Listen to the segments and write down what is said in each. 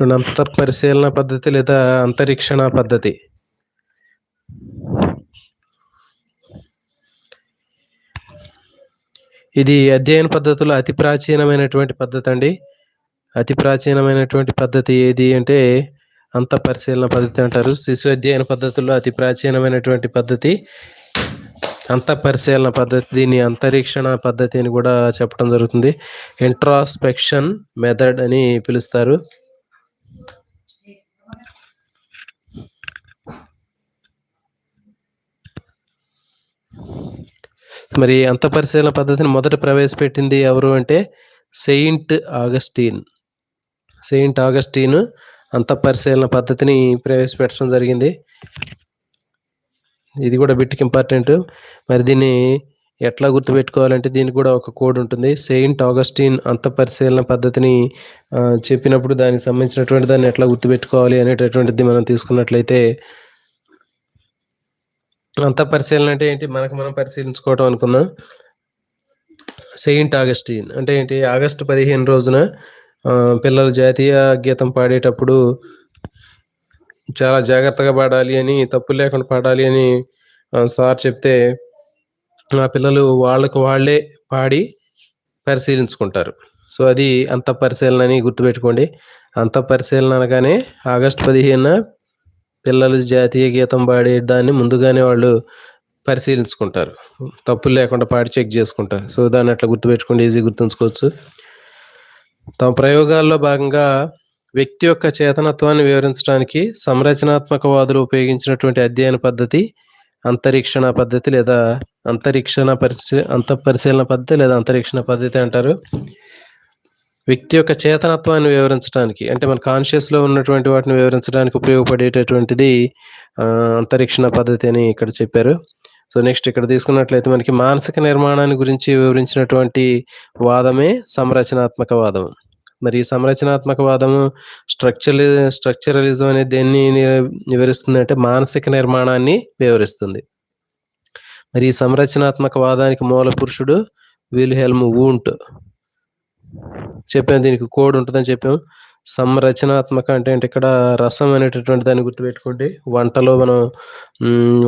చూడండి అంతఃపరిశీలన పద్ధతి లేదా అంతరీక్షణ పద్ధతి. ఇది అధ్యయన పద్ధతిలో అతి ప్రాచీనమైనటువంటి పద్ధతి అండి అతి ప్రాచీనమైనటువంటి పద్ధతి ఏది అంటే అంత పరిశీలన పద్ధతి అంటారు. శిశు అధ్యయన పద్ధతుల్లో అతి ప్రాచీనమైనటువంటి పద్ధతి అంత పరిశీలన పద్ధతి దీన్ని అంతరీక్షణ పద్ధతి అని కూడా చెప్పడం జరుగుతుంది. ఇంట్రాస్పెక్షన్ మెథడ్ అని పిలుస్తారు. మరి అంత పరిశీలన పద్ధతిని మొదట ప్రవేశపెట్టింది ఎవరు అంటే సెయింట్ ఆగస్టీన్. సెయింట్ ఆగస్టీన్ అంత పరిశీలన పద్ధతిని ప్రవేశపెట్టడం జరిగింది. ఇది కూడా బిట్కి ఇంపార్టెంట్. మరి దీన్ని ఎట్లా గుర్తుపెట్టుకోవాలంటే దీనికి కూడా ఒక కోడ్ ఉంటుంది. సెయింట్ ఆగస్టీన్ అంత పరిశీలన పద్ధతిని చెప్పినప్పుడు దానికి సంబంధించినటువంటి దాన్ని ఎట్లా గుర్తుపెట్టుకోవాలి అనేటటువంటిది మనం తీసుకున్నట్లయితే అంత పరిశీలన అంటే ఏంటి? మనకు మనం పరిశీలించుకోవటం అనుకుందాం. సెయింట్ ఆగస్టీన్ అంటే ఏంటి? ఆగస్టు పదిహేను రోజున పిల్లలు జాతీయ గీతం పాడేటప్పుడు చాలా జాగ్రత్తగా పాడాలి అని తప్పు లేకుండా పాడాలి అని సార్ చెప్తే ఆ పిల్లలు వాళ్ళకు వాళ్ళే పాడి పరిశీలించుకుంటారు. సో అది అంత పరిశీలన అని గుర్తుపెట్టుకోండి. అంత పరిశీలన అనగానే ఆగస్టు పదిహేనున పిల్లలు జాతీయ గీతం పాడే దాన్ని ముందుగానే వాళ్ళు పరిశీలించుకుంటారు. తప్పులు లేకుండా పాడి చెక్ చేసుకుంటారు. సో దాన్ని అట్లా గుర్తుపెట్టుకుంటే ఈజీ గుర్తుంచుకోవచ్చు. తమ ప్రయోగాల్లో భాగంగా వ్యక్తి యొక్క చేతనత్వాన్ని వివరించడానికి సంరచనాత్మకవాదులు ఉపయోగించినటువంటి అధ్యయన పద్ధతి అంతరీక్షణ పద్ధతి లేదా అంతరీక్షణ పరిశీ అంతఃపరిశీలన పద్ధతి లేదా అంతరీక్షణ పద్ధతి అంటారు. వ్యక్తి యొక్క చేతనత్వాన్ని వివరించడానికి అంటే మన కాన్షియస్లో ఉన్నటువంటి వాటిని వివరించడానికి ఉపయోగపడేటటువంటిది అంతరిక్షణ పద్ధతి అని ఇక్కడ చెప్పారు. సో నెక్స్ట్ ఇక్కడ తీసుకున్నట్లయితే మనకి మానసిక నిర్మాణాన్ని గురించి వివరించినటువంటి వాదమే సంరచనాత్మక వాదం మరి ఈ సంరచనాత్మక వాదము స్ట్రక్చరలి స్ట్రక్చరలిజం అనేది దేన్ని వివరిస్తుంది అంటే మానసిక నిర్మాణాన్ని వివరిస్తుంది. మరి ఈ సంరచనాత్మక వాదానికి మూల పురుషుడు విల్హెల్మ్ వూంట్. చెప్పాము దీనికి కోడ్ ఉంటుందని చెప్పాము. సంరచనాత్మక అంటే ఇక్కడ రసం అనేటటువంటి దాన్ని గుర్తుపెట్టుకోండి. వంటలో మనం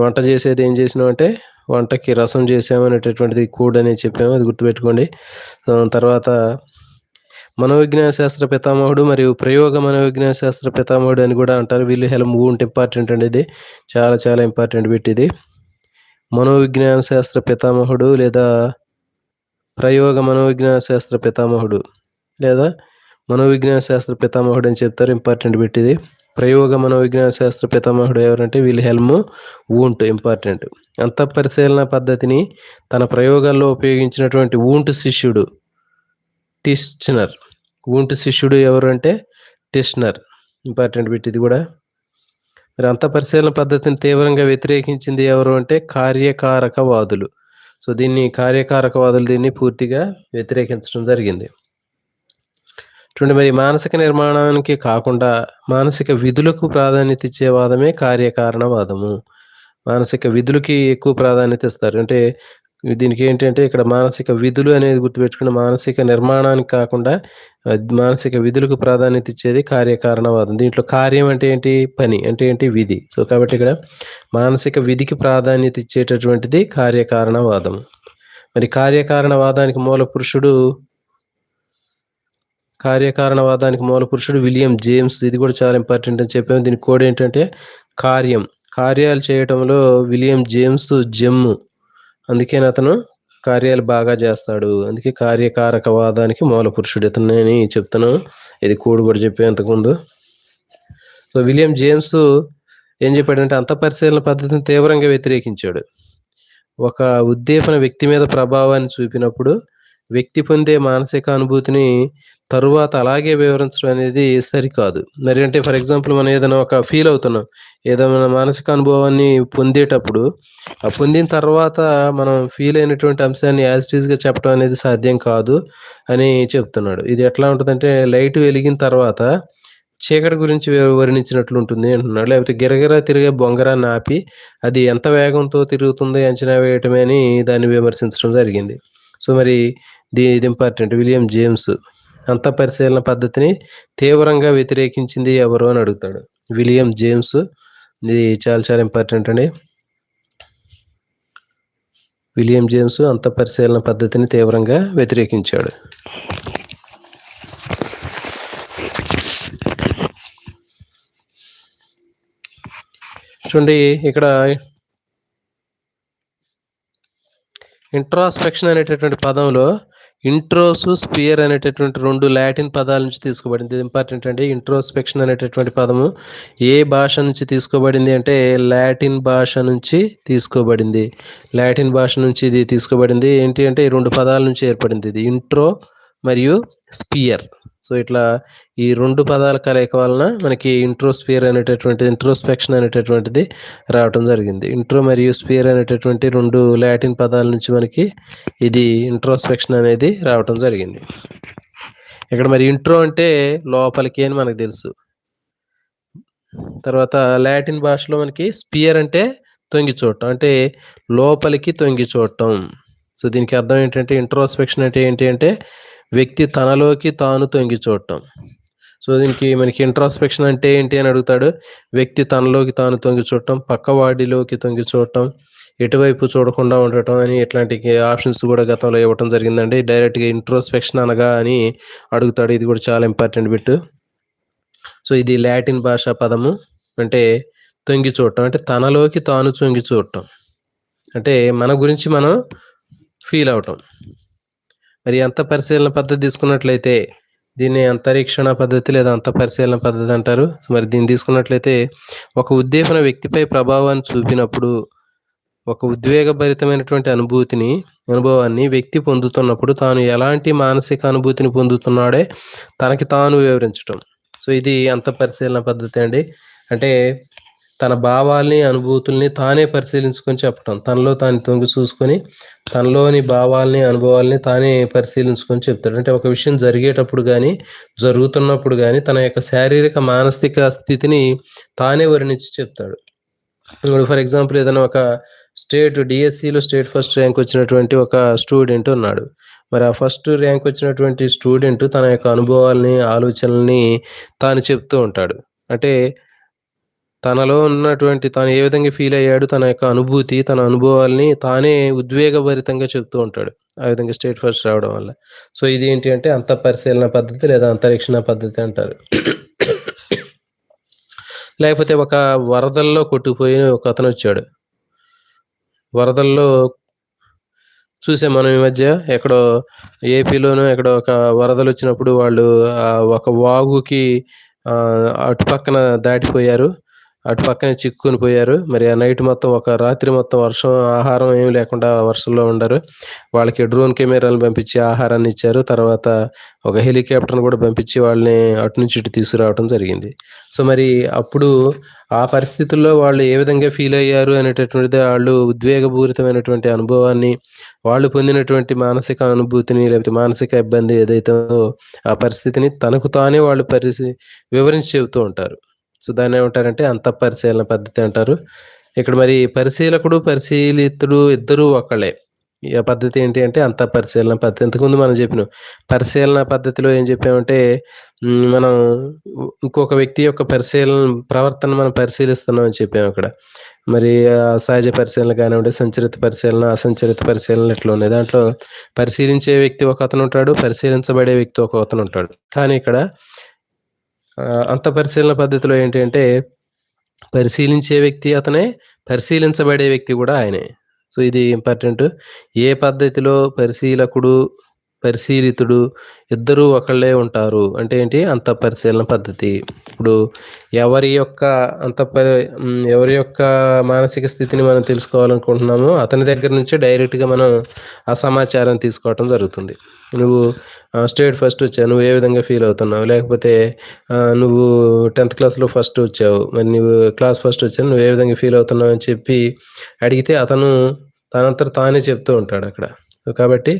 వంట చేసేది ఏం చేసినాం అంటే వంటకి రసం చేసాము అనేటటువంటిది కోడ్ అని చెప్పాము అది గుర్తుపెట్టుకోండి. తర్వాత మనోవిజ్ఞాన శాస్త్ర పితామహుడు మరియు ప్రయోగ మనోవిజ్ఞాన శాస్త్ర పితామహుడు అని కూడా అంటారు. వీళ్ళు హెల్మ్ ఉంటే ఇంపార్టెంట్ అండి ఇది. చాలా చాలా ఇంపార్టెంట్ బిట్ ఇది. మనోవిజ్ఞాన శాస్త్ర పితామహుడు లేదా ప్రయోగ మనోవిజ్ఞాన శాస్త్ర పితామహుడు. లేదా మనోవిజ్ఞాన శాస్త్ర పితామహుడు అని చెప్తారు ఇంపార్టెంట్ పెట్టిది. ప్రయోగ మనోవిజ్ఞాన శాస్త్ర పితామహుడు ఎవరంటే వీల్ హెల్మ్ ఊంట్ ఇంపార్టెంట్ అంత పరిశీలన పద్ధతిని తన ప్రయోగాల్లో ఉపయోగించినటువంటి ఊంట్ శిష్యుడు టిస్నర్ ఊంట్ శిష్యుడు ఎవరు అంటే టిస్నర్ ఇంపార్టెంట్ పెట్టిది కూడా. మరి అంత పరిశీలన పద్ధతిని తీవ్రంగా వ్యతిరేకించింది ఎవరు అంటే కార్యకారకవాదులు. సో దీన్ని కార్యకారకవాదులు దీన్ని పూర్తిగా వ్యతిరేకించడం జరిగింది. చూడండి మరి మానసిక నిర్మాణానికి కాకుండా మానసిక విధులకు ప్రాధాన్యత ఇచ్చే వాదమే కార్యకారణవాదము. మానసిక విధులకి ఎక్కువ ప్రాధాన్యత ఇస్తారు. అంటే దీనికి ఏంటంటే ఇక్కడ మానసిక విధులు అనేది గుర్తుపెట్టుకుని మానసిక నిర్మాణానికి కాకుండా మానసిక విధులకు ప్రాధాన్యత ఇచ్చేది కార్యకారణవాదం. దీంట్లో కార్యం అంటే ఏంటి? పని అంటే ఏంటి? విధి. సో కాబట్టి ఇక్కడ మానసిక విధికి ప్రాధాన్యత ఇచ్చేటటువంటిది కార్యకారణవాదం. మరి కార్యకారణవాదానికి మూల పురుషుడు కార్యకారణవాదానికి మూల పురుషుడు విలియం జేమ్స్. ఇది కూడా చాలా ఇంపార్టెంట్ అని చెప్పాము. దీని కోడ్ ఏంటంటే కార్యం. కార్యాలు చేయటంలో విలియం జేమ్స్ జెమ్. అందుకే అతను కార్యాలు బాగా చేస్తాడు. అందుకే కార్యకారకవాదానికి మూల పురుషుడు ఇతనని చెప్తాను. ఇది కోడ్ కూడా చెప్పే అంతకుముందు. సో విలియం జేమ్స్ ఏం చెప్పాడంటే అంతఃపరిశీలన పద్ధతిని తీవ్రంగా వ్యతిరేకించాడు. ఒక ఉద్దీపన వ్యక్తి మీద ప్రభావాన్ని చూపినప్పుడు వ్యక్తి పొందే మానసిక అనుభూతిని తరువాత అలాగే వివరించడం అనేది సరికాదు. మరి అంటే ఫర్ ఎగ్జాంపుల్ మనం ఏదైనా ఒక ఫీల్ అవుతున్నాం ఏదైనా మానసిక అనుభవాన్ని పొందేటప్పుడు ఆ పొందిన తర్వాత మనం ఫీల్ అయినటువంటి అంశాన్ని యాజ్ చెప్పడం అనేది సాధ్యం కాదు అని చెప్తున్నాడు. ఇది ఎట్లా ఉంటుందంటే లైట్ వెలిగిన తర్వాత చీకటి గురించి వివ- వర్ణించినట్లు ఉంటుంది అంటున్నాడు. లేకపోతే గిరగిరా తిరిగే బొంగరాన్ని ఆపి అది ఎంత వేగంతో తిరుగుతుంది అంచనా వేయటమే అని దాన్ని విమర్శించడం జరిగింది. సో మరి దీ ఇది ఇంపార్టెంట్ విలియం జేమ్స్ అంత పరిశీలన పద్ధతిని తీవ్రంగా వ్యతిరేకించింది ఎవరు అని అడుగుతాడు. విలియం జేమ్స్ ఇది చాలా చాలా ఇంపార్టెంట్ అండి. విలియం జేమ్స్ అంత పరిశీలన పద్ధతిని తీవ్రంగా వ్యతిరేకించాడు. చూడండి ఇక్కడ ఇంట్రాస్పెక్షన్ అనేటటువంటి పదంలో ఇంట్రోసు స్పియర్ అనేటటువంటి రెండు లాటిన్ పదాల నుంచి తీసుకోబడింది. ఇది ఇంపార్టెంట్ అండి. ఇంట్రోస్పెక్షన్ అనేటటువంటి పదము ఏ భాష నుంచి తీసుకోబడింది అంటే లాటిన్ భాష నుంచి తీసుకోబడింది. లాటిన్ భాష నుంచి ఇది తీసుకోబడింది. ఏంటి అంటే ఈ రెండు పదాల నుంచి ఏర్పడింది ఇది. ఇంట్రో మరియు స్పియర్. సో ఇట్లా ఈ రెండు పదాల కలయిక వలన మనకి ఇంట్రోస్పియర్ అనేటటువంటిది ఇంట్రోస్పెక్షన్ అనేటటువంటిది రావటం జరిగింది. ఇంట్రో మరియు స్పియర్ అనేటటువంటి రెండు లాటిన్ పదాల నుంచి మనకి ఇది ఇంట్రోస్పెక్షన్ అనేది రావటం జరిగింది. ఇక్కడ మరి ఇంట్రో అంటే లోపలికి అని మనకు తెలుసు. తర్వాత లాటిన్ భాషలో మనకి స్పియర్ అంటే తొంగి చూడటం అంటే లోపలికి తొంగి చూడటం. సో దీనికి అర్థం ఏంటంటే ఇంట్రోస్పెక్షన్ అంటే ఏంటి అంటే వ్యక్తి తనలోకి తాను తొంగి చూడటం. సో దీనికి మనకి ఇంట్రాస్పెక్షన్ అంటే ఏంటి అని అడుగుతాడు. వ్యక్తి తనలోకి తాను తొంగి చూడటం పక్కవాడిలోకి తొంగి చూడటం ఎటువైపు చూడకుండా ఉండటం అని ఇట్లాంటి ఆప్షన్స్ కూడా గతంలో ఇవ్వటం జరిగిందండి. డైరెక్ట్గా ఇంట్రోస్పెక్షన్ అనగా అని అడుగుతాడు. ఇది కూడా చాలా ఇంపార్టెంట్ బిట్ సో ఇది లాటిన్ భాషా పదము. అంటే తొంగి చూడటం. అంటే తనలోకి తాను తొంగి చూడటం. అంటే మన గురించి మనం ఫీల్ అవటం. మరి అంత పరిశీలన పద్ధతి తీసుకున్నట్లయితే దీన్ని అంతరీక్షణ పద్ధతి లేదా అంత పరిశీలన పద్ధతి అంటారు. మరి దీన్ని తీసుకున్నట్లయితే ఒక ఉద్దీపన వ్యక్తిపై ప్రభావాన్ని చూపినప్పుడు ఒక ఉద్వేగభరితమైనటువంటి అనుభూతిని అనుభవాన్ని వ్యక్తి పొందుతున్నప్పుడు తాను ఎలాంటి మానసిక అనుభూతిని పొందుతున్నాడే తనకి తాను వివరించటం. సో ఇది అంత పరిశీలన పద్ధతి అండి. అంటే తన భావాల్ని అనుభూతుల్ని తానే పరిశీలించుకొని చెప్పటం. తనలో తాను తొంగి చూసుకొని తనలోని భావాల్ని అనుభవాల్ని తానే పరిశీలించుకొని చెప్తాడు. అంటే ఒక విషయం జరిగేటప్పుడు కానీ జరుగుతున్నప్పుడు కానీ తన యొక్క శారీరక మానసిక స్థితిని తానే వర్ణించి చెప్తాడు. ఇప్పుడు ఫర్ ఎగ్జాంపుల్ ఏదైనా ఒక స్టేట్ డిఎస్సిలో స్టేట్ ఫస్ట్ ర్యాంక్ వచ్చినటువంటి ఒక స్టూడెంట్ ఉన్నాడు. మరి ఆ ఫస్ట్ ర్యాంక్ వచ్చినటువంటి స్టూడెంట్ తన యొక్క అనుభవాల్ని ఆలోచనల్ని తాను చెప్తూ ఉంటాడు. అంటే తనలో ఉన్నటువంటి తాను ఏ విధంగా ఫీల్ అయ్యాడు తన యొక్క అనుభూతి తన అనుభవాల్ని తానే ఉద్వేగభరితంగా చెప్తూ ఉంటాడు ఆ విధంగా స్టేట్ ఫస్ట్ రావడం వల్ల. సో ఇది ఏంటి అంటే అంత పరిశీలన పద్ధతి లేదా అంతరిక్షణ పద్ధతి అంటారు. లేకపోతే ఒక వరదల్లో కొట్టుకుపోయిన ఒక అతను వచ్చాడు. వరదల్లో చూసే మనం ఈ మధ్య ఎక్కడో ఏపీలోనూ ఎక్కడో ఒక వరదలు వచ్చినప్పుడు వాళ్ళు ఒక వాగుకి అటు పక్కన దాటిపోయారు. అటు పక్కనే చిక్కుని పోయారు. మరి ఆ నైట్ మొత్తం ఒక రాత్రి మొత్తం వర్షం ఆహారం ఏం లేకుండా వర్షంలో ఉండరు. వాళ్ళకి డ్రోన్ కెమెరాలు పంపించి ఆహారాన్ని ఇచ్చారు. తర్వాత ఒక హెలికాప్టర్ని కూడా పంపించి వాళ్ళని అటు నుంచి ఇటు తీసుకురావడం జరిగింది. సో మరి అప్పుడు ఆ పరిస్థితుల్లో వాళ్ళు ఏ విధంగా ఫీల్ అయ్యారు అనేటటువంటిది వాళ్ళు ఉద్వేగపూరితమైనటువంటి అనుభవాన్ని వాళ్ళు పొందినటువంటి మానసిక అనుభూతిని లేకపోతే మానసిక ఇబ్బంది ఏదైతే ఆ పరిస్థితిని తనకు తానే వాళ్ళు పరిస్థితి వివరించి చెబుతూ ఉంటారు. సో దాన్ని ఏమంటారంటే అంత పరిశీలన పద్ధతి అంటారు. ఇక్కడ మరి పరిశీలకుడు పరిశీలితుడు ఇద్దరూ ఒకళ్ళే. ఈ పద్ధతి ఏంటి అంటే అంత పరిశీలన పద్ధతి. ఇంతకుముందు మనం చెప్పినాం పరిశీలన పద్ధతిలో ఏం చెప్పామంటే మనం ఇంకొక వ్యక్తి యొక్క పరిశీలన ప్రవర్తన మనం పరిశీలిస్తున్నాం అని చెప్పాము అక్కడ. మరి సహజ పరిశీలన కానివ్వండి సంచరిత పరిశీలన అసంచరిత పరిశీలన ఇట్లా ఉన్నాయి? దాంట్లో పరిశీలించే వ్యక్తి ఒక అతను ఉంటాడు పరిశీలించబడే వ్యక్తి ఒక అతను ఉంటాడు. కానీ ఇక్కడ అంత పరిశీలన పద్ధతిలో ఏంటి అంటే పరిశీలించే వ్యక్తి అతనే పరిశీలించబడే వ్యక్తి కూడా ఆయనే. సో ఇది ఇంపార్టెంట్ ఏ పద్ధతిలో పరిశీలకుడు పరిశీలితుడు ఇద్దరూ ఒకళ్ళే ఉంటారు. అంటే ఏంటి? అంత పరిశీలన పద్ధతి. ఇప్పుడు ఎవరి యొక్క అంత పరి ఎవరి యొక్క మానసిక స్థితిని మనం తెలుసుకోవాలనుకుంటున్నామో అతని దగ్గర నుంచే డైరెక్ట్గా మనం ఆ సమాచారం తీసుకోవటం జరుగుతుంది. నువ్వు స్టేట్ ఫస్ట్ వచ్చావు. నువ్వు ఏ విధంగా ఫీల్ అవుతున్నావు? లేకపోతే నువ్వు టెన్త్ క్లాస్లో ఫస్ట్ వచ్చావు. మరి నువ్వు క్లాస్ ఫస్ట్ వచ్చావు నువ్వు ఏ విధంగా ఫీల్ అవుతున్నావు అని చెప్పి అడిగితే అతను తనంతట తానే చెప్తూ ఉంటాడు అక్కడ. సో కాబట్టి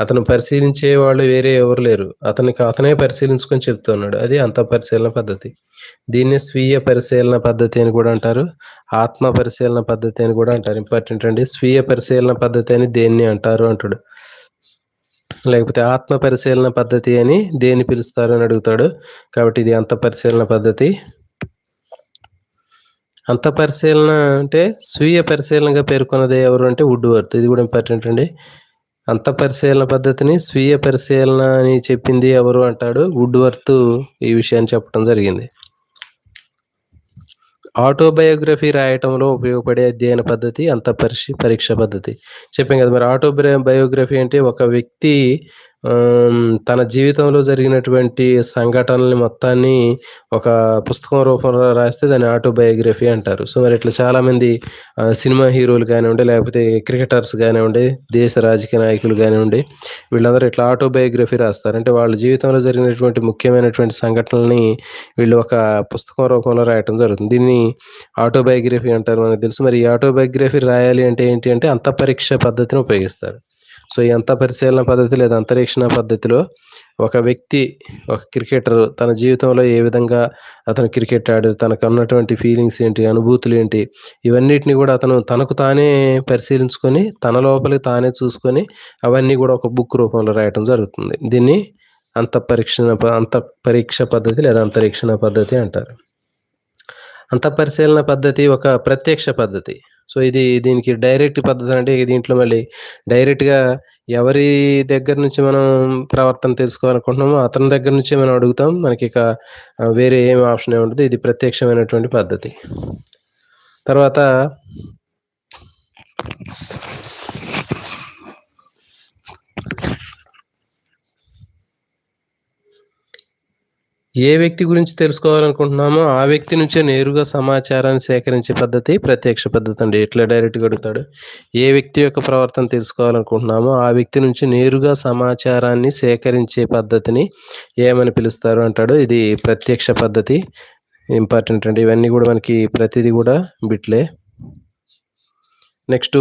అతను పరిశీలించే వాళ్ళు వేరే ఎవరు లేరు. అతనికి అతనే పరిశీలించుకొని చెప్తున్నాడు. అది అంత పరిశీలన పద్ధతి. దీన్ని స్వీయ పరిశీలన పద్ధతి అని కూడా అంటారు. ఆత్మ పరిశీలన పద్ధతి అని కూడా అంటారు. ఇంపార్టెంట్ అండి. స్వీయ పరిశీలన పద్ధతి అని దేన్ని అంటారు అంటాడు. లేకపోతే ఆత్మ పరిశీలన పద్ధతి అని దేన్ని పిలుస్తారు అని అడుగుతాడు. కాబట్టి ఇది అంత పరిశీలన పద్ధతి. అంత పరిశీలన అంటే స్వీయ పరిశీలనగా పేర్కొన్నది ఎవరు అంటే వుడ్ వర్త్ ఇది కూడా ఇంపార్టెంట్ అండి. అంత పరిశీలన పద్ధతిని స్వీయ పరిశీలన అని చెప్పింది ఎవరు అంటాడు వుడ్ వర్త్ ఈ విషయాన్ని చెప్పడం జరిగింది. ఆటోబయోగ్రఫీ రాయటంలో ఉపయోగపడే అధ్యయన పద్ధతి అంత పరిశీ పరీక్ష పద్ధతి. చెప్పాం కదా మరి ఆటో బయోగ్రఫీ అంటే ఒక వ్యక్తి తన జీవితంలో జరిగినటువంటి సంఘటనల్ని మొత్తాన్ని ఒక పుస్తకం రూపంలో రాస్తే దాన్ని ఆటోబయోగ్రఫీ అంటారు. సో మరి ఇట్లా చాలామంది సినిమా హీరోలు కానివ్వండి లేకపోతే క్రికెటర్స్ కానివ్వండి దేశ రాజకీయ నాయకులు కానివ్వండి వీళ్ళందరూ ఇట్లా ఆటోబయోగ్రఫీ రాస్తారు. అంటే వాళ్ళ జీవితంలో జరిగినటువంటి ముఖ్యమైనటువంటి సంఘటనల్ని వీళ్ళు ఒక పుస్తకం రూపంలో రాయటం జరుగుతుంది. దీన్ని ఆటోబయోగ్రఫీ అంటారు మనకు తెలుసు. మరి ఈ ఆటోబయోగ్రఫీ రాయాలి అంటే ఏంటి అంటే అంత పరీక్ష పద్ధతిని ఉపయోగిస్తారు. సో ఈ అంత పరిశీలన పద్ధతి లేదా అంతరీక్షణ పద్ధతిలో ఒక వ్యక్తి ఒక క్రికెటర్ తన జీవితంలో ఏ విధంగా అతను క్రికెట్ ఆడు తనకు ఉన్నటువంటి ఫీలింగ్స్ ఏంటి అనుభూతులు ఏంటి ఇవన్నిటిని కూడా అతను తనకు తానే పరిశీలించుకొని తన లోపలికి తానే చూసుకొని అవన్నీ కూడా ఒక బుక్ రూపంలో రాయటం జరుగుతుంది. దీన్ని అంత పరీక్షణ ప- అంత పరీక్ష పద్ధతి లేదా అంతరీక్షణ పద్ధతి అంటారు. అంత పరిశీలన పద్ధతి ఒక ప్రత్యక్ష పద్ధతి. సో ఇది దీనికి డైరెక్ట్ పద్ధతి అంటే దీంట్లో మళ్ళీ డైరెక్ట్గా ఎవరి దగ్గర నుంచి మనం ప్రవర్తన తెలుసుకోవాలనుకుంటున్నామో అతని దగ్గర నుంచే మనం అడుగుతాం. మనకి ఇక వేరే ఏం ఆప్షన్ ఏమి ఉండదు. ఇది ప్రత్యక్షమైనటువంటి పద్ధతి. తర్వాత ఏ వ్యక్తి గురించి తెలుసుకోవాలనుకుంటున్నామో ఆ వ్యక్తి నుంచే నేరుగా సమాచారాన్ని సేకరించే పద్ధతి ప్రత్యక్ష పద్ధతి అండి. ఇట్లా డైరెక్ట్గా అడుగుతాడు? ఏ వ్యక్తి యొక్క ప్రవర్తన తెలుసుకోవాలనుకుంటున్నామో ఆ వ్యక్తి నుంచి నేరుగా సమాచారాన్ని సేకరించే పద్ధతిని ఏమని పిలుస్తారు అంటాడు? ఇది ప్రత్యక్ష పద్ధతి ఇంపార్టెంట్ అండి. ఇవన్నీ కూడా మనకి ప్రతిదీ కూడా బిట్లే. నెక్స్ట్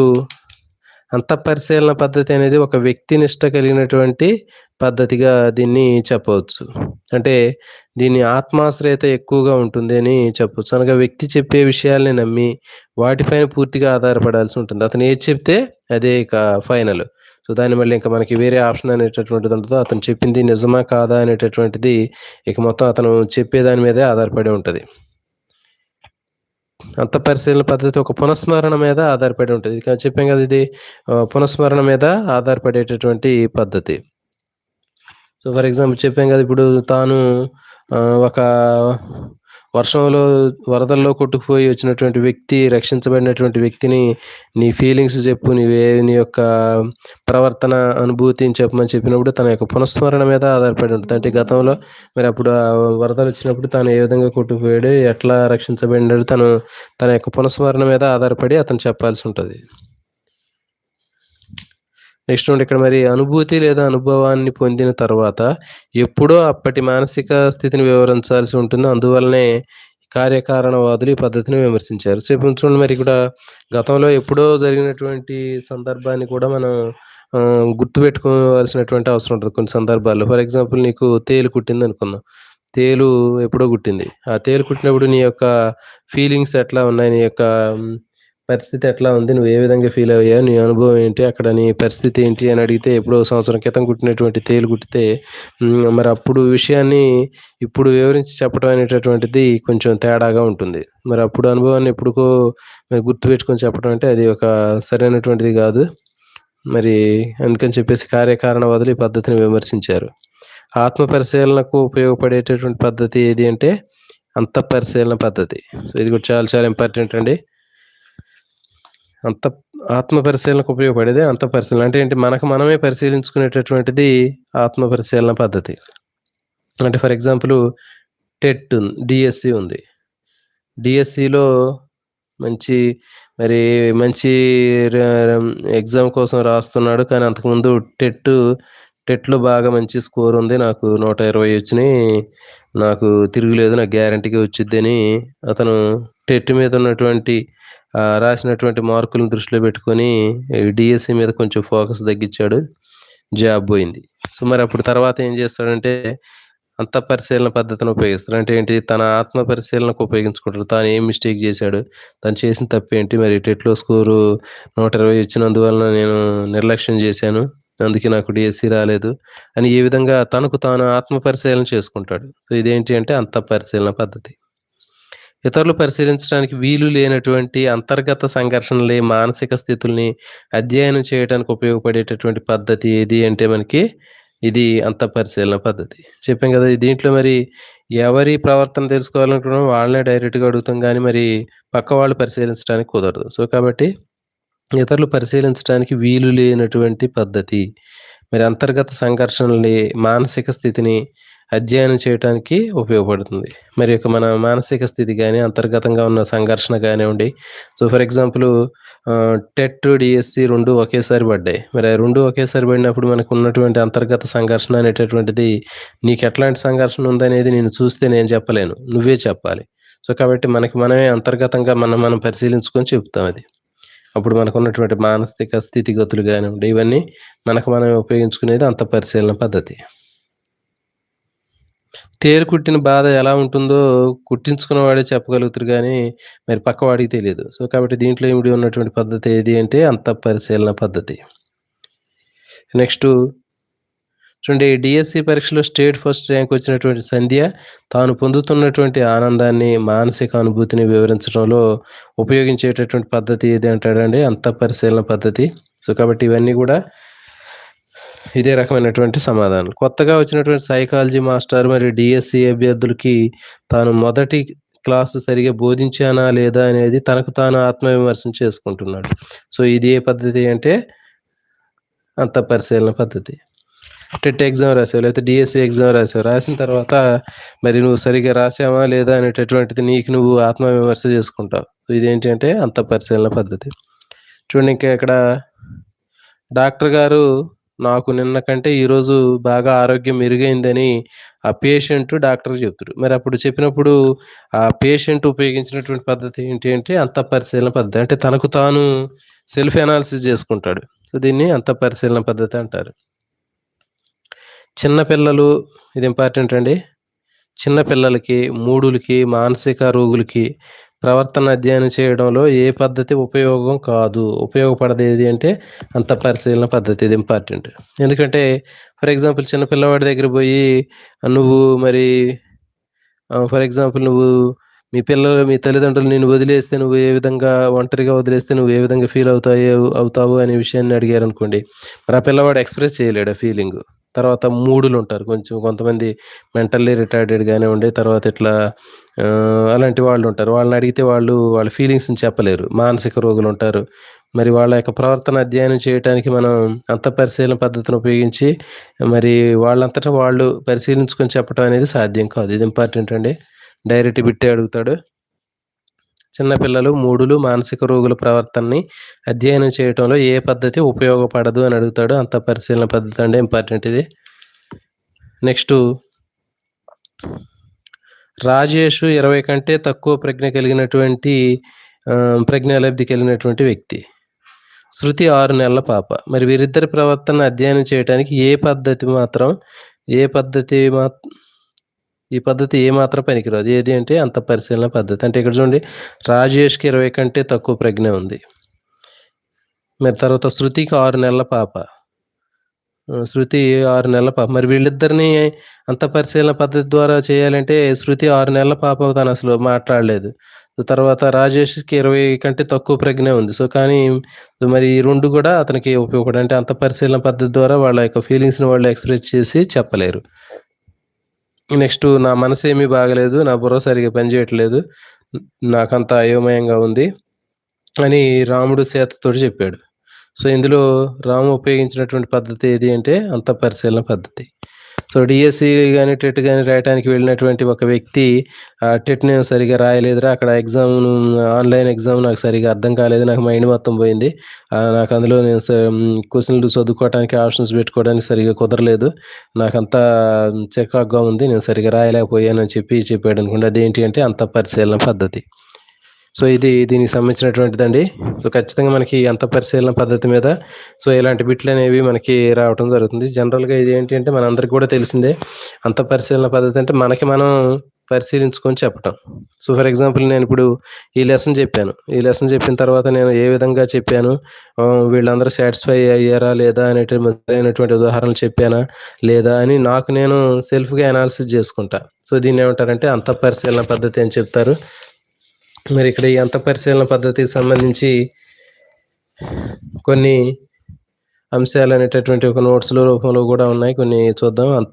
అంత పరిశీలన పద్ధతి అనేది ఒక వ్యక్తినిష్ట కలిగినటువంటి పద్ధతిగా దీన్ని చెప్పవచ్చు. అంటే దీని ఆత్మాశ్రయత ఎక్కువగా ఉంటుంది అని చెప్పవచ్చు అనగా వ్యక్తి చెప్పే విషయాల్ని నమ్మి వాటిపైన పూర్తిగా ఆధారపడాల్సి ఉంటుంది. అతను ఏది చెప్తే అదే ఇక ఫైనల్. సో దాన్ని మళ్ళీ ఇంకా మనకి వేరే ఆప్షన్ అనేటటువంటిది ఉండదు. అతను చెప్పింది నిజమా కాదా అనేటటువంటిది ఇక మొత్తం అతను చెప్పే దాని మీదే ఆధారపడి ఉంటుంది. అంత పరిశీలన పద్ధతి ఒక పునఃస్మరణ మీద ఆధారపడి ఉంటుంది. కానీ చెప్పాం కదా ఇది పునఃస్మరణ మీద ఆధారపడేటటువంటి పద్ధతి. సో ఫర్ ఎగ్జాంపుల్ చెప్పాం కదా ఇప్పుడు తాను ఒక వర్షంలో వరదల్లో కొట్టుకుపోయి వచ్చినటువంటి వ్యక్తి రక్షించబడినటువంటి వ్యక్తిని నీ ఫీలింగ్స్ చెప్పు నీవే నీ యొక్క ప్రవర్తన అనుభూతిని చెప్పమని చెప్పినప్పుడు తన యొక్క పునఃస్మరణ మీద ఆధారపడి ఉంటుంది. అంటే గతంలో మరి అప్పుడు వరదలు వచ్చినప్పుడు తాను ఏ విధంగా కొట్టుకుపోయాడు ఎట్లా రక్షించబడినాడు తను తన యొక్క పునఃస్మరణ మీద ఆధారపడి అతను చెప్పాల్సి ఉంటుంది. నెక్స్ట్ ఉంటే ఇక్కడ మరి అనుభూతి లేదా అనుభవాన్ని పొందిన తర్వాత ఎప్పుడో అప్పటి మానసిక స్థితిని వివరించాల్సి ఉంటుంది అందువల్లనే కార్యకారణవాదులు ఈ పద్ధతిని విమర్శించారు. సో ఇప్పుడు చూడండి మరి ఇక్కడ గతంలో ఎప్పుడో జరిగినటువంటి సందర్భాన్ని కూడా మనం గుర్తుపెట్టుకోవాల్సినటువంటి అవసరం ఉంటుంది కొన్ని సందర్భాల్లో. ఫర్ ఎగ్జాంపుల్ నీకు తేలు కుట్టింది అనుకుందాం. తేలు ఎప్పుడో కుట్టింది. ఆ తేలు కుట్టినప్పుడు నీ యొక్క ఫీలింగ్స్ ఎట్లా ఉన్నాయి? నీ యొక్క పరిస్థితి ఎట్లా ఉంది? నువ్వు ఏ విధంగా ఫీల్ అయ్యావు? నీ అనుభవం ఏంటి? అక్కడ నీ పరిస్థితి ఏంటి? అని అడిగితే ఎప్పుడో సంవత్సరం క్రితం కుట్టినటువంటి తేలు కుట్టితే మరి అప్పుడు విషయాన్ని ఇప్పుడు వివరించి చెప్పడం అనేటటువంటిది కొంచెం తేడాగా ఉంటుంది. మరి అప్పుడు అనుభవాన్ని ఎప్పుడుకో మరి గుర్తుపెట్టుకొని చెప్పడం అంటే అది ఒక సరైనటువంటిది కాదు. మరి అందుకని చెప్పేసి కార్యకారణవాదులు ఈ పద్ధతిని విమర్శించారు. ఆత్మ పరిశీలనకు ఉపయోగపడేటటువంటి పద్ధతి ఏది అంటే అంత పరిశీలన పద్ధతి. సో ఇది కూడా చాలా చాలా ఇంపార్టెంట్ అండి. అంత ఆత్మ పరిశీలనకు ఉపయోగపడేది అంత పరిశీలన. అంటే ఏంటి? మనకు మనమే పరిశీలించుకునేటటువంటిది ఆత్మ పరిశీలన పద్ధతి. అంటే ఫర్ ఎగ్జాంపుల్ టెట్ డిఎస్సి ఉంది. డిఎస్సిలో మంచి మరి మంచి ఎగ్జామ్ కోసం రాస్తున్నాడు. కానీ అంతకుముందు టెట్ టెట్లో బాగా మంచి స్కోర్ ఉంది. నాకు నూట ఇరవై వచ్చినాయి. నాకు తిరుగులేదు. నాకు గ్యారంటీగా వచ్చిద్దని అతను టెట్ మీద ఉన్నటువంటి రాసినటువంటి మార్కులను దృష్టిలో పెట్టుకొని డిఎస్సి మీద కొంచెం ఫోకస్ తగ్గించాడు. జాబ్ పోయింది. సో మరి అప్పుడు తర్వాత ఏం చేస్తాడంటే అంత పరిశీలన పద్ధతిని ఉపయోగిస్తాడు. అంటే ఏంటి? తన ఆత్మ పరిశీలనకు ఉపయోగించుకుంటాడు. తాను ఏం మిస్టేక్ చేశాడు? తను చేసిన తప్పు ఏంటి? మరి టెట్లో స్కోరు నూట ఇరవై వచ్చినందువలన నేను నిర్లక్ష్యం చేశాను. అందుకే నాకు డిఎస్సి రాలేదు అని ఏ విధంగా తనకు తాను ఆత్మ పరిశీలన చేసుకుంటాడు. సో ఇదేంటి అంటే అంత పరిశీలన పద్ధతి. ఇతరులు పరిశీలించడానికి వీలు లేనటువంటి అంతర్గత సంఘర్షణలే మానసిక స్థితుల్ని అధ్యయనం చేయడానికి ఉపయోగపడేటటువంటి పద్ధతి ఏది అంటే మనకి ఇది అంత పరిశీలన పద్ధతి. చెప్పాం కదా దీంట్లో మరి ఎవరి ప్రవర్తన తెలుసుకోవాలనుకున్నాం వాళ్ళనే డైరెక్ట్గా అడుగుతాం కానీ మరి పక్క వాళ్ళు పరిశీలించడానికి కుదరదు. సో కాబట్టి ఇతరులు పరిశీలించడానికి వీలు లేనటువంటి పద్ధతి. మరి అంతర్గత సంఘర్షణల్ని మానసిక స్థితిని అధ్యయనం చేయడానికి ఉపయోగపడుతుంది. మరి యొక్క మన మానసిక స్థితి కానీ అంతర్గతంగా ఉన్న సంఘర్షణ కానివ్వండి. So for example TET DSC రెండు ఒకేసారి పడ్డాయి. మరి రెండు ఒకేసారి పడినప్పుడు మనకు ఉన్నటువంటి అంతర్గత సంఘర్షణ అనేటటువంటిది నీకు ఎట్లాంటి సంఘర్షణ ఉందనేది నేను చూస్తే నేను చెప్పలేను. నువ్వే చెప్పాలి. సో కాబట్టి మనకి మనమే అంతర్గతంగా మనం మనం పరిశీలించుకొని చెప్తాం అది. అప్పుడు మనకు ఉన్నటువంటి మానసిక స్థితిగతులు కానివ్వండి ఇవన్నీ మనకు మనం ఉపయోగించుకునేది అంత పరిశీలన పద్ధతి. తేలు కుట్టిన బాధ ఎలా ఉంటుందో కుట్టించుకున్న వాడే చెప్పగలుగుతారు కానీ మరి పక్కవాడికి తెలియదు. సో కాబట్టి దీంట్లో ఇమిడి ఉన్నటువంటి పద్ధతి ఏది అంటే అంత పరిశీలన పద్ధతి. నెక్స్ట్ చూడండి డిఎస్సి పరీక్షలో స్టేట్ ఫస్ట్ ర్యాంక్ వచ్చినటువంటి సంధ్య తాను పొందుతున్నటువంటి ఆనందాన్ని మానసిక అనుభూతిని వివరించడంలో ఉపయోగించేటటువంటి పద్ధతి ఏది అంటాడండి? అంత పరిశీలన పద్ధతి. సో కాబట్టి ఇవన్నీ కూడా ఇదే రకమైనటువంటి సమాధానం. కొత్తగా వచ్చినటువంటి సైకాలజీ మాస్టర్ మరియు డిఎస్సి అభ్యర్థులకి తాను మొదటి క్లాసు సరిగా బోధించానా లేదా అనేది తనకు తాను ఆత్మవిమర్శన చేసుకుంటున్నాడు. సో ఇది ఏ పద్ధతి అంటే అంత పరిశీలన పద్ధతి. టెట్ ఎగ్జామ్ రాసావు లేకపోతే డిఎస్సి ఎగ్జామ్ రాసావు రాసిన తర్వాత మరి నువ్వు సరిగా రాసావా లేదా అనేటటువంటిది నీకు నువ్వు ఆత్మవిమర్శ చేసుకుంటావు. సో ఇదేంటి అంటే అంత పరిశీలన పద్ధతి. చూడండి ఇంకా ఇక్కడ డాక్టర్ గారు నాకు నిన్న కంటే ఈరోజు బాగా ఆరోగ్యం మెరుగైందని ఆ పేషెంట్ డాక్టర్ చెప్తారు. మరి అప్పుడు చెప్పినప్పుడు ఆ పేషెంట్ ఉపయోగించినటువంటి పద్ధతి ఏంటి అంటే అంత పరిశీలన పద్ధతి. అంటే తనకు తాను సెల్ఫ్ అనాలిసిస్ చేసుకుంటాడు. సో దీన్ని అంత పరిశీలన పద్ధతి అంటారు. చిన్నపిల్లలు ఇది ఇంపార్టెంట్ అండి. చిన్నపిల్లలకి మూడులకి మానసిక రోగులకి ప్రవర్తన అధ్యయనం చేయడంలో ఏ పద్ధతి ఉపయోగం కాదు. ఉపయోగపడదేది అంటే అంత పరిశీలన పద్ధతి ఇది ఇంపార్టెంట్ ఎందుకంటే ఫర్ ఎగ్జాంపుల్ చిన్న పిల్లవాడి దగ్గర పోయి నువ్వు మరి ఫర్ ఎగ్జాంపుల్ నువ్వు మీ పిల్లలు మీ తల్లిదండ్రులు నేను వదిలేస్తే నువ్వు ఏ విధంగా ఒంటరిగా వదిలేస్తే నువ్వు ఏ విధంగా ఫీల్ అవుతాయో అవుతావు అనే విషయాన్ని అడిగారు అనుకోండి మరి ఆ పిల్లవాడు ఎక్స్ప్రెస్ చేయలేడు ఆ ఫీలింగ్ తర్వాత మూడులు ఉంటారు కొంచెం కొంతమంది మెంటల్లీ రిటైర్డెడ్గానే ఉండి తర్వాత ఇట్లా అలాంటి వాళ్ళు ఉంటారు వాళ్ళని అడిగితే వాళ్ళు వాళ్ళ ఫీలింగ్స్ని చెప్పలేరు. మానసిక రోగులు ఉంటారు మరి వాళ్ళ యొక్క ప్రవర్తన అధ్యయనం చేయడానికి మనం అంత పరిశీలన పద్ధతిని ఉపయోగించి మరి వాళ్ళంతటా వాళ్ళు పరిశీలించుకొని చెప్పడం అనేది సాధ్యం కాదు. ఇది ఇంపార్టెంట్ అండి డైరెక్ట్ బిట్టే అడుగుతాడు. చిన్నపిల్లలు మూడులు మానసిక రోగుల ప్రవర్తనని అధ్యయనం చేయటంలో ఏ పద్ధతి ఉపయోగపడదు అని అడుగుతాడు. అంత పరిశీలన పద్ధతి అంటే ఇంపార్టెంట్ ఇది. నెక్స్ట్ రాజేష్ ఇరవై కంటే తక్కువ ప్రజ్ఞ కలిగినటువంటి ప్రజ్ఞాలబ్ధి కలిగినటువంటి వ్యక్తి. శృతి ఆరు నెలల పాప. మరి వీరిద్దరి ప్రవర్తన అధ్యయనం చేయడానికి ఏ పద్ధతి మాత్రం ఏ పద్ధతి మా ఈ పద్ధతి ఏమాత్రం పనికిరాదు. ఏది అంటే అంత పరిశీలన పద్ధతి. అంటే ఇక్కడ చూడండి రాజేష్కి ఇరవై కంటే తక్కువ ప్రజ్ఞ ఉంది. మరి తర్వాత శృతికి ఆరు నెలల పాప. శృతి ఆరు నెలల పాప. మరి వీళ్ళిద్దరిని అంత పరిశీలన పద్ధతి ద్వారా చేయాలంటే శృతి ఆరు నెలల పాప తను అసలు మాట్లాడలేదు. తర్వాత రాజేష్కి ఇరవై కంటే తక్కువ ప్రజ్ఞ ఉంది. సో కానీ మరి ఈ రెండు కూడా అతనికి ఉపయోగపడ అంటే అంత పరిశీలన పద్ధతి ద్వారా వాళ్ళ యొక్క ఫీలింగ్స్ని వాళ్ళు ఎక్స్ప్రెస్ చేసి చెప్పలేరు. నెక్స్ట్ నా మనసు ఏమీ బాగలేదు నా బుర్ర సరిగా పనిచేయట్లేదు నాకంత అయోమయంగా ఉంది అని రాముడు సీతతో చెప్పాడు. సో ఇందులో రాము ఉపయోగించినటువంటి పద్ధతి ఏది అంటే అంత పరిశీలన పద్ధతి. సో డిఎస్సి కానీ టెట్ కానీ రాయడానికి వెళ్ళినటువంటి ఒక వ్యక్తి ఆ టెట్ నేను సరిగా రాయలేదురా అక్కడ ఎగ్జామ్ ఆన్లైన్ ఎగ్జామ్ నాకు సరిగా అర్థం కాలేదు నాకు మైండ్ మొత్తం పోయింది. నాకు అందులో నేను క్వశ్చన్లు చదువుకోవడానికి ఆప్షన్స్ పెట్టుకోవడానికి సరిగా కుదరలేదు. నాకంతా చెకాక్గా ఉంది నేను సరిగా రాయలేకపోయాను అని చెప్పి చెప్పాడు అనుకుంటే అదేంటి అంటే అంత పరిశీలన పద్ధతి. సో ఇది దీనికి సంబంధించినటువంటిదండి సో ఖచ్చితంగా మనకి అంత పరిశీలన పద్ధతి మీద సో ఇలాంటి బిట్లు అనేవి మనకి రావడం జరుగుతుంది జనరల్గా ఇది ఏంటి అంటే మనందరికీ కూడా తెలిసిందే అంత పరిశీలన పద్ధతి అంటే మనకి మనం పరిశీలించుకొని చెప్పటం. సో, ఫర్ ఎగ్జాంపుల్ నేను ఇప్పుడు ఈ లెసన్ చెప్పాను. ఈ లెసన్ చెప్పిన తర్వాత నేను ఏ విధంగా చెప్పాను, వీళ్ళందరూ సాటిస్ఫై అయ్యారా లేదా అనేటువంటి ఉదాహరణలు చెప్పానా లేదా అని నాకు నేను సెల్ఫ్‌గా అనాలిసిస్ చేసుకుంటా సో, దీన్ని ఏమంటారంటే అంత పరిశీలన పద్ధతి అని చెప్తారు. మరి ఇక్కడ ఈ అంత పరిశీలన పద్ధతికి సంబంధించి కొన్ని అంశాలనేటటువంటివి ఒక నోట్స్ల రూపంలో కూడా ఉన్నాయి. కొన్ని చూద్దాం.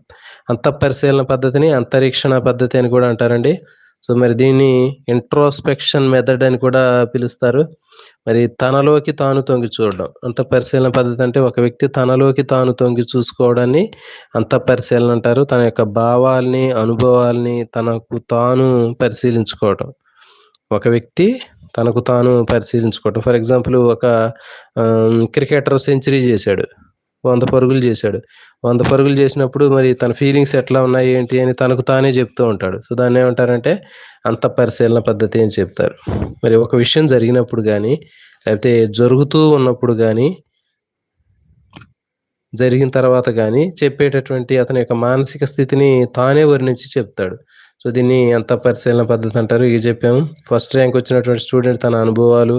అంత పరిశీలన పద్ధతిని అంతరీక్షణ పద్ధతి అని కూడా అంటారండి. సో, మరి దీన్ని ఇంట్రోస్పెక్షన్ మెథడ్ అని కూడా పిలుస్తారు. మరి తనలోకి తాను తొంగి చూడడం. అంత పరిశీలన పద్ధతి అంటే ఒక వ్యక్తి తనలోకి తాను తొంగి చూసుకోవడాన్ని అంత పరిశీలన అంటారు. తన యొక్క భావాల్ని, అనుభవాల్ని తనకు తాను పరిశీలించుకోవడం. ఒక వ్యక్తి తనకు తాను పరిశీలించుకోవటం. ఫర్ ఎగ్జాంపుల్ ఒక క్రికెటర్ సెంచరీ చేశాడు వంద పరుగులు చేశాడు వంద పరుగులు చేసినప్పుడు మరి తన ఫీలింగ్స్ ఎట్లా ఉన్నాయి, ఏంటి అని తనకు తానే చెప్తూ ఉంటాడు. సో, దాన్ని ఏమంటారంటే అంత పరిశీలన పద్ధతి అని చెప్తారు. మరి ఒక విషయం జరిగినప్పుడు కానీ లేకపోతే జరుగుతూ ఉన్నప్పుడు కానీ జరిగిన తర్వాత కానీ చెప్పేటటువంటి అతని యొక్క మానసిక స్థితిని తానే వర్ణించి చెప్తాడు. సో, దీన్ని అంతఃపరిశీలన పద్ధతి అంటారు. ఇది చెప్పాము. ఫస్ట్ ర్యాంక్ వచ్చినటువంటి స్టూడెంట్ తన అనుభవాలు,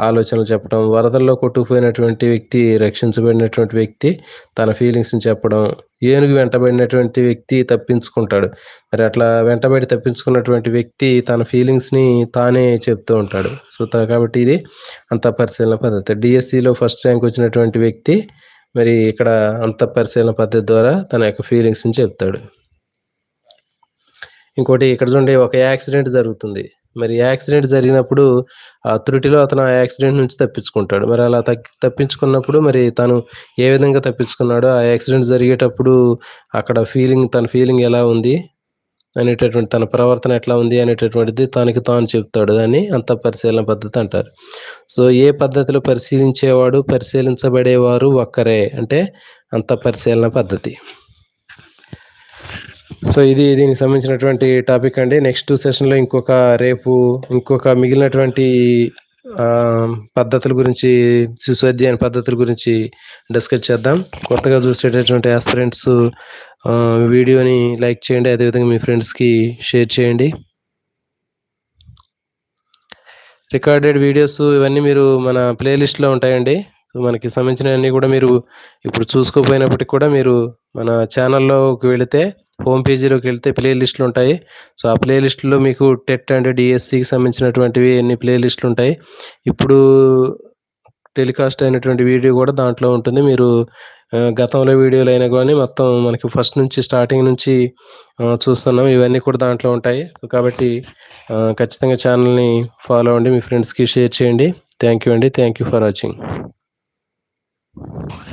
ఆలోచనలు చెప్పడం. వరదల్లో కొట్టుకుపోయినటువంటి వ్యక్తి, రక్షించబడినటువంటి వ్యక్తి తన ఫీలింగ్స్‌ని చెప్పడం. ఏనుగు వెంటబడినటువంటి వ్యక్తి తప్పించుకుంటాడు. మరి అట్లా వెంటబడి తప్పించుకున్నటువంటి వ్యక్తి తన ఫీలింగ్స్‌ని తానే చెప్తూ ఉంటాడు. సో, కాబట్టి ఇది అంత పరిశీలన పద్ధతి. డీఎస్సీలో ఫస్ట్ ర్యాంక్ వచ్చినటువంటి వ్యక్తి మరి ఇక్కడ అంత పరిశీలన పద్ధతి ద్వారా తన యొక్క ఫీలింగ్స్‌ని చెప్తాడు. ఇంకోటి ఇక్కడ చూడండి ఒక యాక్సిడెంట్ జరుగుతుంది. మరి యాక్సిడెంట్ జరిగినప్పుడు ఆ త్రుటిలో అతను ఆ యాక్సిడెంట్ నుంచి తప్పించుకుంటాడు. మరి అలా తప్పించుకున్నప్పుడు మరి తను ఏ విధంగా తప్పించుకున్నాడో, ఆ యాక్సిడెంట్ జరిగేటప్పుడు అక్కడ ఫీలింగ్ తన ఫీలింగ్ ఎలా ఉంది అనేటటువంటి తన ప్రవర్తన ఎట్లా ఉంది అనేటటువంటిది తనకి తాను చెప్తాడు. దాన్ని అంతఃపరిశీలన పద్ధతి అంటారు. సో, ఏ పద్ధతిలో పరిశీలించేవాడు, పరిశీలించబడేవారు ఒక్కరే. అంటే అంత పరిశీలన పద్ధతి. సో, ఇది దీనికి సంబంధించినటువంటి టాపిక్ అండి. నెక్స్ట్ సెషన్‌లో ఇంకొక రేపు ఇంకొక మిగిలినటువంటి పద్ధతుల గురించి శిశు అధ్యయన పద్ధతుల గురించి డిస్కస్ చేద్దాం. కొత్తగా చూసేటటువంటి ఆస్పిరెంట్స్ వీడియోని లైక్ చేయండి. అదేవిధంగా మీ ఫ్రెండ్స్‌కి షేర్ చేయండి. రికార్డెడ్ వీడియోస్ ఇవన్నీ మీరు మన ప్లేలిస్ట్లో ఉంటాయండి. మనకి సంబంధించినవన్నీ కూడా మీరు ఇప్పుడు చూసుకోపోయినప్పటికి కూడా మీరు మన ఛానల్‌లోకి వెళితే హోమ్ పేజీలోకి వెళ్తే ప్లే లిస్టులు ఉంటాయి. సో, ఆ ప్లే లిస్టులో మీకు టెట్ అండ్ డిఎస్సికి సంబంధించినటువంటివి అన్ని ప్లే లిస్టులు ఉంటాయి. ఇప్పుడు టెలికాస్ట్ అయినటువంటి వీడియో కూడా దాంట్లో ఉంటుంది. మీరు గతంలో వీడియోలు అయినా కానీ మొత్తం మనకి ఫస్ట్ నుంచి స్టార్టింగ్ నుంచి చూస్తున్నాం. ఇవన్నీ కూడా దాంట్లో ఉంటాయి. కాబట్టి ఖచ్చితంగా ఛానల్‌ని ఫాలో అవ్వండి. మీ ఫ్రెండ్స్‌కి షేర్ చేయండి. థ్యాంక్ యూ అండి. Thank you for watching.